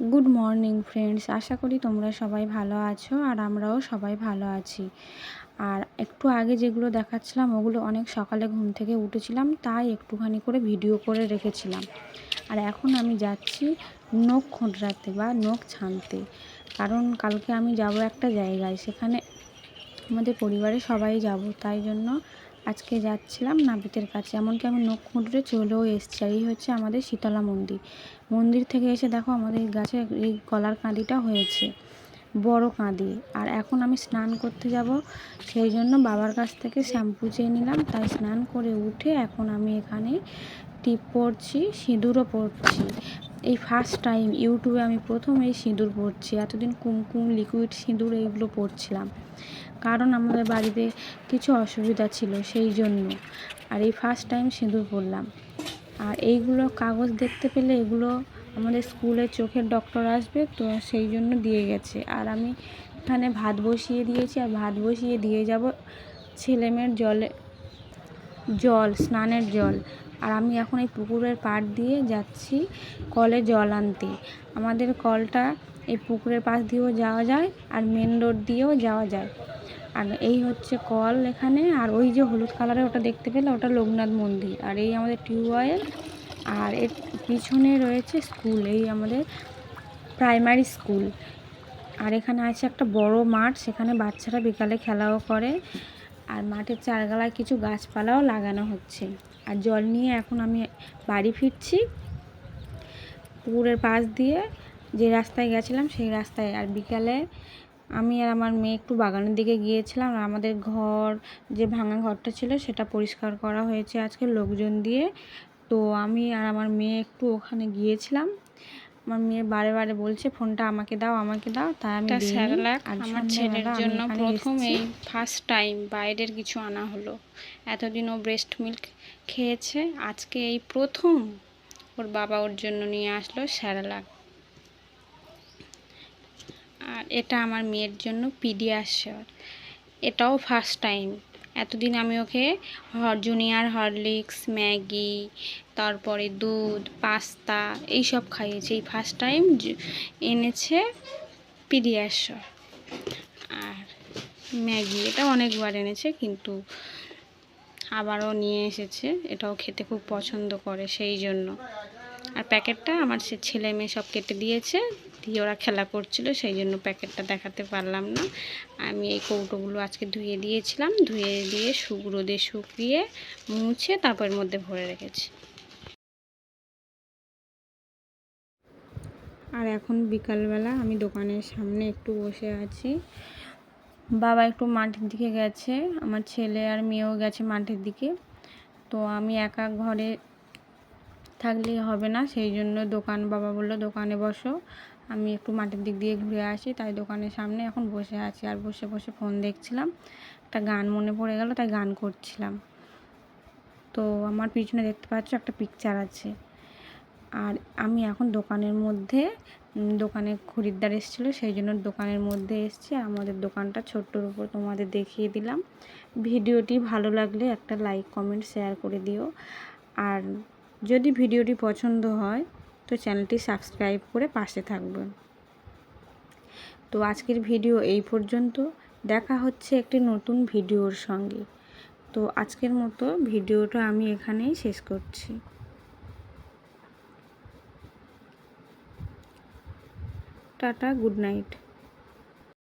Good morning friends আশা করি তোমরা সবাই ভালো আছো আর আমরাও সবাই ভালো আছি। আর একটু আগে যেগুলো দেখাচ্ছিলাম, ওগুলো অনেক সকালে ঘুম থেকে উঠেছিলাম, তাই একটুখানি করে ভিডিও করে রেখেছিলাম। আর এখন আমি যাচ্ছি নখ খুঁটরাতে বা নখ ছানতে। কারণ কালকে আমি যাব একটা জায়গায়, সেখানে আমাদের পরিবারে সবাই যাব, তাই জন্য আজকে যাচ্ছিলাম নাপিতের কাছে, এমনকি আমি নখ চলেও এসছি। আর এই হচ্ছে আমাদের শীতলা মন্দির। মন্দির থেকে এসে দেখো আমাদের গাছে এই কলার কাঁদিটা হয়েছে, বড় কাঁদি। আর এখন আমি স্নান করতে যাব, সেই জন্য বাবার কাছ থেকে শ্যাম্পু চেয়ে নিলাম, তাই স্নান করে উঠে এখন আমি এখানে টিপ পরছি, সিঁদুরও পরছি। এই ফার্স্ট টাইম ইউটিউবে আমি প্রথম এই সিঁদুর পরছি এতদিন কুমকুম লিকুইড সিঁদুর এইগুলো পরছিলাম কারণ আমাদের বাড়িতে কিছু অসুবিধা ছিল সেই জন্য। আর এই ফার্স্ট টাইম সিঁদুর পরলাম আর এইগুলো কাগজ দেখতে পেলে এগুলো আমাদের স্কুলে চোখের ডক্টর আসবে, তো সেই জন্য দিয়ে গেছে। আর আমি এখানে ভাত বসিয়ে দিয়েছি, আর ভাত বসিয়ে দিয়ে যাব ছেলেমেয়ের জলে, জল, স্নানের জল। আর আমি এখন এই পুকুরের পাড় দিয়ে যাচ্ছি কলে জল আনতে। আমাদের কলটা এই পুকুরের পাশ দিয়েও যাওয়া যায় আর মেন রোড দিয়েও যাওয়া যায়। আর এই হচ্ছে কল এখানে আর ওই যে হলুদ কালারের ওটা দেখতে পেলে ওটা লোকনাথ মন্দির। আর এই আমাদের টিউবওয়েল আর এর পিছনে রয়েছে স্কুল, এই আমাদের প্রাইমারি স্কুল। আর এখানে আছে একটা বড় মাঠ, সেখানে বাচ্চারা বিকালে খেলাও করে। আর মাঠের চারগালায় কিছু গাছপালাও লাগানো হচ্ছে। আর জল নিয়ে এখন আমি বাড়ি ফিরছি। পুকুরের পাশ দিয়ে যে রাস্তায় গেছিলাম, সেই রাস্তায়। আর বিকালে আমি আর আমার মেয়ে একটু বাগানের দিকে গিয়েছিলাম। আর আমাদের ঘর, যে ভাঙা ঘরটা ছিল, সেটা পরিষ্কার করা হয়েছে আজকে লোকজন দিয়ে। তো আমি আর আমার মেয়ে একটু ওখানে গিয়েছিলাম। আমার মেয়ে বারে বারে বলছে ফোনটা আমাকে দাও আমাকে দাও। তাই আমি স্যারেলাক আমার ছেলের জন্য প্রথম এই ফার্স্ট টাইম বাইরের কিছু আনা হলো। এতদিন ও ব্রেস্ট মিল্ক খেয়েছে আজকে এই প্রথম ওর বাবা ওর জন্য নিয়ে আসলো স্যারেলাক আর এটা আমার মেয়ের জন্য পিডিয়াশর এটাও ফার্স্ট টাইম এতদিন আমি ওকে জুনিয়র হরলিক্স ম্যাগি তারপরে দুধ, পাস্তা, এইসব খাইয়েছে। এই ফার্স্ট টাইম এনেছে পিডিয়াশর আর ম্যাগি। এটা অনেকবার এনেছে কিন্তু আবারও নিয়ে এসেছে। এটাও খেতে খুব পছন্দ করে সেই জন্য। আর প্যাকেটটা আমার সে ছেলে মেয়ে সব কেটে দিয়েছে। দিয়ে ওরা খেলা করছিল, সেই জন্য প্যাকেটটা দেখাতে পারলাম না। আমি এই কৌটোগুলো আজকে ধুয়ে দিয়েছিলাম। ধুয়ে দিয়ে শুক রোদে শুকিয়ে মুছে তারপরের মধ্যে ভরে রেখেছি। আর এখন বিকালবেলা আমি দোকানের সামনে একটু বসে আছি। বাবা একটু মাঠের দিকে গেছে, আমার ছেলে আর মেয়েও গেছে মাঠের দিকে। তো আমি একা ঘরে থাকলেই হবে না, সেই জন্য দোকান, বাবা বলল দোকানে বসো। আমি একটু মাঠের দিক দিয়ে ঘুরে আসি, তাই দোকানের সামনে এখন বসে আছি। আর বসে বসে ফোন দেখছিলাম, একটা গান মনে পড়ে গেল, তাই গান করছিলাম। তো আমার পিছনে দেখতে পাচ্ছ একটা পিকচার আছে। আর আমি এখন দোকানের মধ্যে দোকানে খরিদ্দার এসেছিল, সেই জন্য দোকানের মধ্যে এসেছি। আমাদের দোকানটা ছোট্টর উপর তোমাদের দেখিয়ে দিলাম। ভিডিওটি ভালো লাগলে একটা লাইক, কমেন্ট, শেয়ার করে দিও। আর যদি ভিডিওটি পছন্দ হয়, তো চ্যানেলটি সাবস্ক্রাইব করে পাশে থাকবেন তো আজকের ভিডিও এই পর্যন্ত। দেখা হচ্ছে একটি নতুন ভিডিওর সঙ্গে। তো আজকের মতো ভিডিওটা আমি এখানেই শেষ করছি। Tata good night.